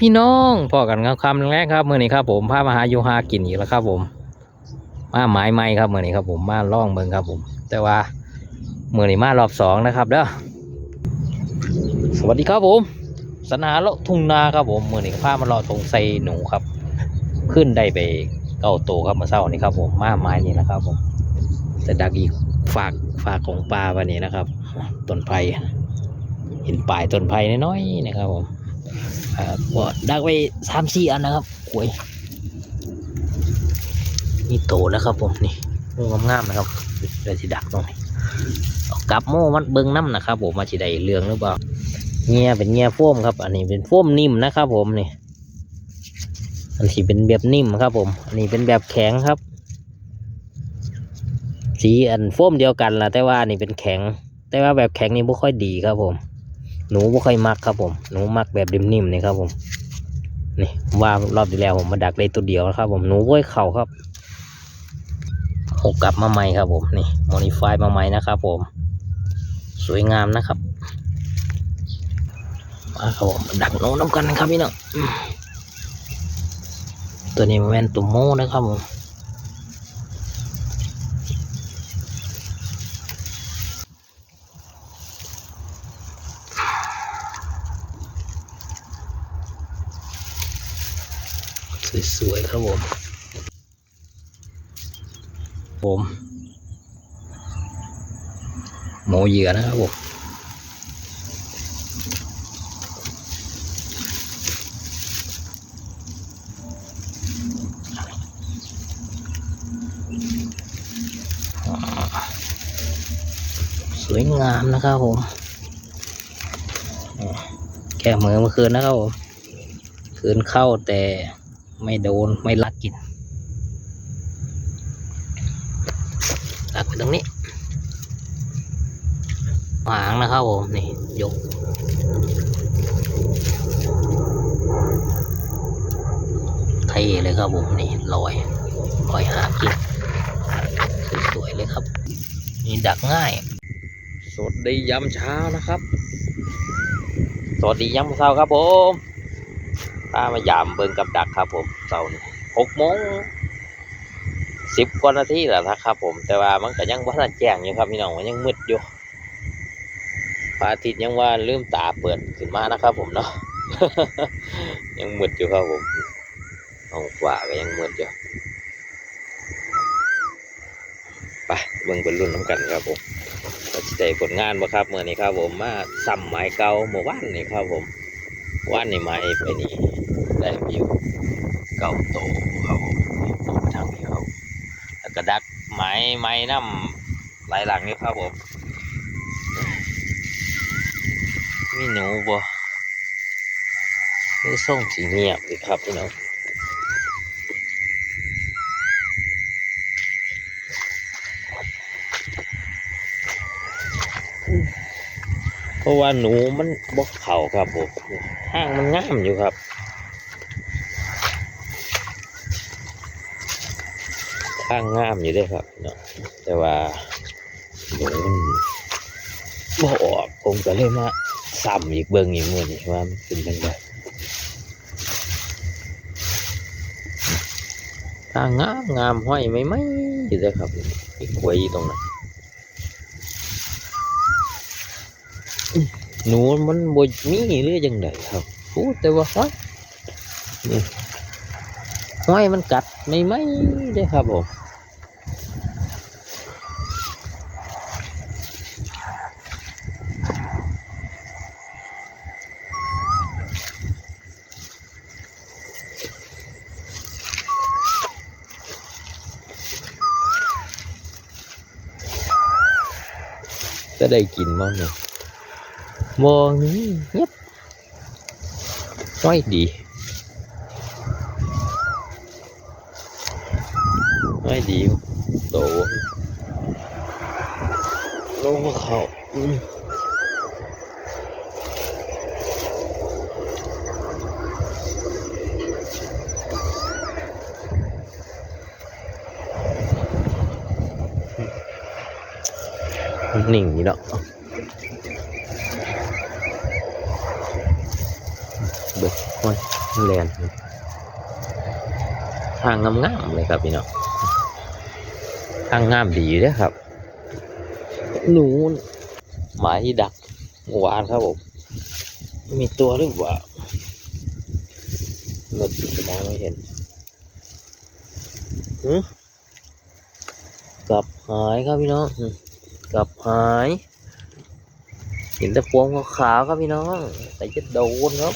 พี่น้องพอกันครับคำแรกครับเมื่อนี้ครับผมพามาหาอยู่หากินอีกแล้วครับ ผมมาหมายไม่ครับเมื่อนี้ครับผมมาล่องเมืองครับผม แต่ว่าเมื่อนี้มารอบสองนะครับเด้อสวัสดีครับผม สนาเลาะทุ่งนาครับผมเมื่อนี้พามาเลาะตรงไซหนูครับ ขึ้นได้ไปเก้าโตวครับมื่อเช้านี้ครับ ผมมาไม้นี่นะครับ ผม แต่ดักอีกฝากฝากของปลาวันนี้นะครับต้นไผ่เห็นปลายต้นไผ่น้อยๆนะครับผม ก็ดักไว้สามสี่อันนะครับหวยนี่โตแล้วครับผมนี่งูงามๆนะครับเดี๋ยสิดักตรงนี้กลับโม่มันเบิ้งน้ำนะครับผมมาสิได้เรื่องหรือเปล่าเงี้ยเป็นเงี้ยโฟมครับ อันนี้เป็นโฟมนิ่มนะครับผมนี่อันนี้เป็นแบบนิ่มครับ ผม อันนี้เป็นแบบแข็งครับ สีอันโฟมเดียวกันละแต่ว่าอันนี่เป็นแข็ง แต่ว่าแบบแข็งนี่ไม่ค่อยดีครับผม หนูไม่ค่อยมักครับผม หนูมักแบบนิ่มๆนี่ครับผมนี่ว่ารอบที่แล้วผมมาดักได้ตัวเดียวนะครับผมหนูว้ยเข่าครับหกกลับมาใหม่ครับผมนี่โมดิฟายมาใหม่นะครับผม สวยงามนะครับมาครับผมาดักหนูน้ำกันนะครับพี่น้องอืมตัวนี้มันเป็นตัวโม่นะครับผม สวยครับผม ผมโมเหยื่อนะครับผมสวยงามนะครับผมแค่มือเมื่อคืนนะครับผม คืนเข้าแต่ ไม่โดนไม่ลักกินลักไปตรงนี้หางนะครับผมนี่ยกเท่เลยครับผมนี่ลอยลอยหากินสวยๆเลยครับ นี่ดักง่ายสวัสดียามเช้านะครับ สวัสดียามเช้าครับผม พามายามเบิ่งกับดักครับผมเสาร์นี้หกโมงสิบกว่านาทีแล้วนะครับผม แต่ว่ามันก็ยังว่าทันแจ้งอยู่ครับพี่น้องมันยังมืดอยู่พระอาทิตย์ยังว่าลืมตาเปิดขึ้นมานะครับ ผมเนาะยังมืดอยู่ครับผมท้องฟ้าก็ยังมืดอยู่ไปเบิ่งเป็นรุ่นน้ำกันครับผมก็จะได้ผลงานบ่ครับเมื่อนี้ครับผมมาซ้ำหมายเก่าเมื่อวานนี่ครับผม ว่านในไม้ไปนี่ได้วิวเก่าโตครับผมตรงทางนี้ครับแล้วก็ดักไม้ไม้น้ำหลายหลังนี่ครับผมมีหนูบ่มีส่งสีเงียบเลยครับพี่น้อง ราะว่าหนูมันบกเข่าครับผมห้างมันงามอยู่ครับข้างงามอยู่ด้วยครับเนาะแต่ว่าหนูมันบ่ออกผมก็เลยมาซ้ำอีกเบิ่งอีกมือนี่ว่ามันเป็นยังไงข้างงามงามห้อยไม่ไหมอยู่ด้วยครับอีกหวยตรงนั้นอื้อ หนูมันบ่มีหรือยังไงครับพูดแต่ว่าห้อยนี่ห้อยมันกัดไม่ไหมเด้ครับผมจะได้กินบ้างเนี่ย มองนี้เงียบไม่ดีไม่ดีโตลงเขาอืมนิ่งนี่เนาะเบิดโอ้ย แลนทางงามๆเลยครับพี่น้องทางงามดีเด้อครับ หนูหมายที่ดักเมื่อวานครับผมมีตัวหรือเปล่าหมดจมองไม่เห็นกลับหายครับพี่น้องกลับหายเห็นแต่ฟองขาวครับพี่น้องแต่จะโดนครับ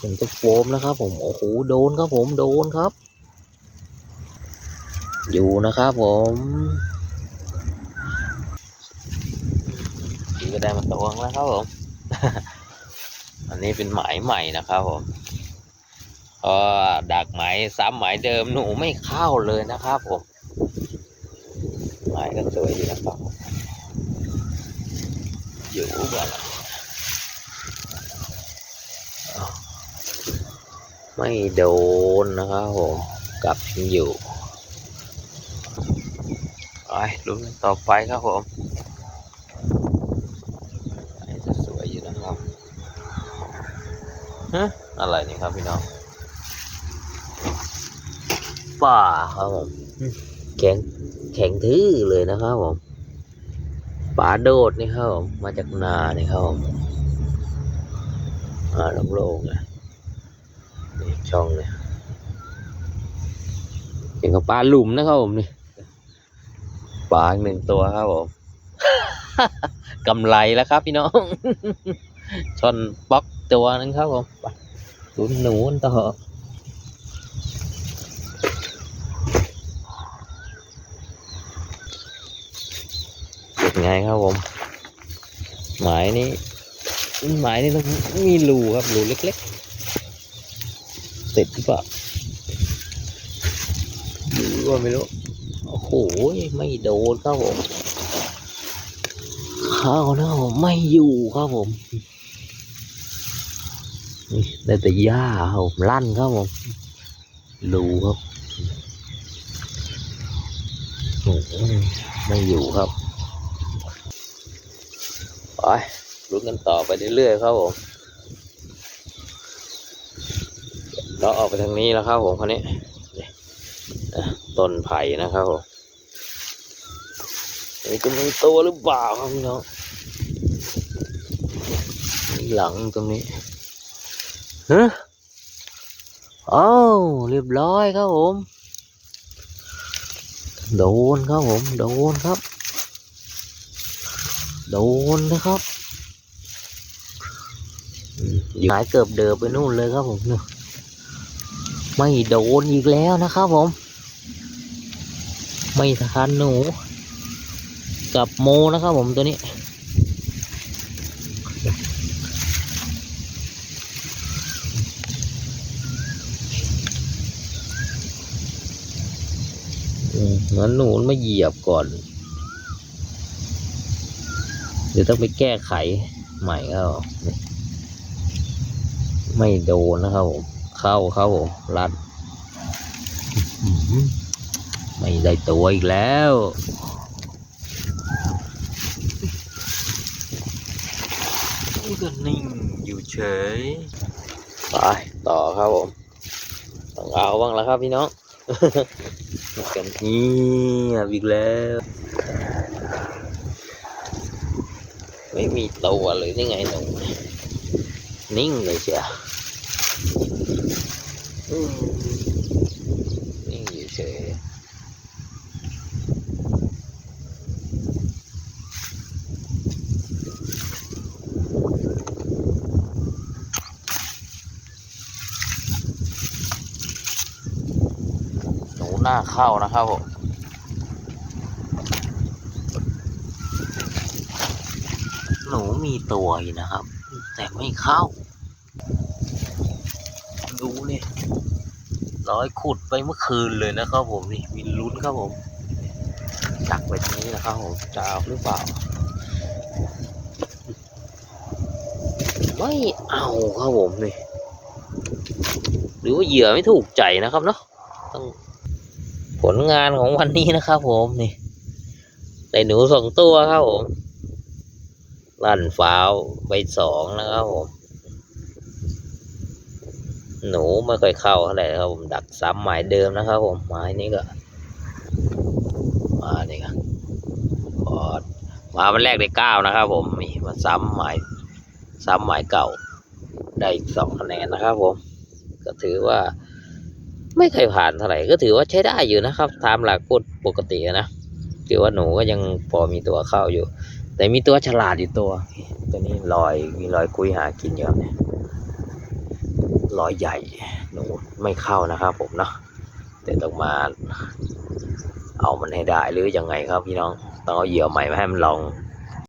เห็นแต่โฟมนะครับ ผมโอ้โหโดนครับผมโดนครับ อยู่นะครับผมก็ได้มาตวงแล้วครับผม อันนี้เป็นหมายใหม่นะครับผมก็ดักหมายซ้ำหมายเดิมหนูไม่เข้าเลยนะครับผมหมายก็สวยดีนะครับอยู่ก่อนละอ้าว ไม่โดนนะครับผมกลับยังอยู่ไปลุ้นต่อไปครับผมจะสวยอยู่นะครับฮะอะไรนี่ครับพี่น้องป่าครับผมแข็งแข็งทื่อเลยนะครับผมป่าโดดนี่ครับผมมาจากนานี่ครับผมอ่าโล่งๆนะ ช่องเนี่ยเป็นกับปลาหลุมนะครับผมนี่ปลาอีกหนึ่งตัวครับผมกำไรแล้วครับพี่น้องช่อนป๊อกตัวนึงครับผมไปลุ้นหนูนต่อเป็นไงครับผม หมายนี้หมายนี้ต้องมีรูครับรูเล็ก ๆ ติดหรือเปล่าหรือว่าไม่รู้ โอ้โห ไม่โดนครับผมข้าวนะผมไม่อยู่ครับผมนี่ได้แต่หญ้าครับผมลั่นครับผมรูครับโอ้ไม่อยู่ครับไปลุ้นกันต่อไปเรื่อยๆครับผม เราออกไปทางนี้แล้วครับผมคนนี้ต้นไผ่นะครับผมนี่จะมีตัวหรือเปล่าครับพี่น้องหลังตรงนี้ฮะอ้าวเรียบร้อยครับผมโดนครับผมโดนครับ โดนนะครับหายเกือบเดินไปนู่นเลยครับผมเนี่ย ไม่โดนอีกแล้วนะครับผม ไม่ทันหนู กับโมนะครับผมตัวนี้ งั้นหนูมาเหยียบก่อน เดี๋ยวต้องไปแก้ไขใหม่ก็ไม่โดนนะครับผม เข้าเข้าผมรัดอื้อหือไม่ได้ตัวอีกแล้ว นี่ก็นิ่งอยู่เฉยไปต่อครับผมต้องเอาบ้างแล้วครับพี่น้องกันนี่อีกแล้ว ไม่มีตัวเลยนี่ไงหนูนิ่งเลยเชียวอืม นิ่งเฉยหนูหน้าเข้านะครับผมหนูมีตัวอยู่นะครับ แต่ไม่เข้าดูเนี่ย ร้อยขุดไปเมื่อคืนเลยนะครับผมนี่มีลุ้นครับผมดักไว้ตรงนี้นะครับผมจะเอาหรือเปล่า ไม่เอาครับผมนี่หรือว่าเหยื่อไม่ถูกใจนะครับเนาะต้องผลงานของวันนี้นะครับ ผมนี่ได้หนูสองตัวครับผมลั่นฟ้าวไปสองนะครับผม หนูไม่ค่อยเข้าเท่าไหร่ครับผมดักซ้ำหมายเดิมนะครับผมหมายนี้ก็มาเนี่ยครับพอมาวันแรกได้เก้านะครับ ผมนี่มาซ้ำหมายซ้ำหมายเก่า ได้อีกสองคะแนนนะครับ ผม ก็ถือว่า ไม่เคยผ่านเท่าไหร่ก็ถือว่าใช้ได้อยู่นะครับตามหลักพูดปกตินะถือว่าหนูก็ยังพอมีตัวเข้าอยู่ แต่มีตัวฉลาดอยู่ตัว ตัวนี้ลอยมีรอยคุยหากินเยอะเนี่ย ร้อยใหญ่หนูไม่เข้านะครับผมเนาะแต่ต้องมา เอามันให้ได้หรือยังไงครับพี่น้อง ต้องเอาเหยื่อใหม่มาให้มันลอง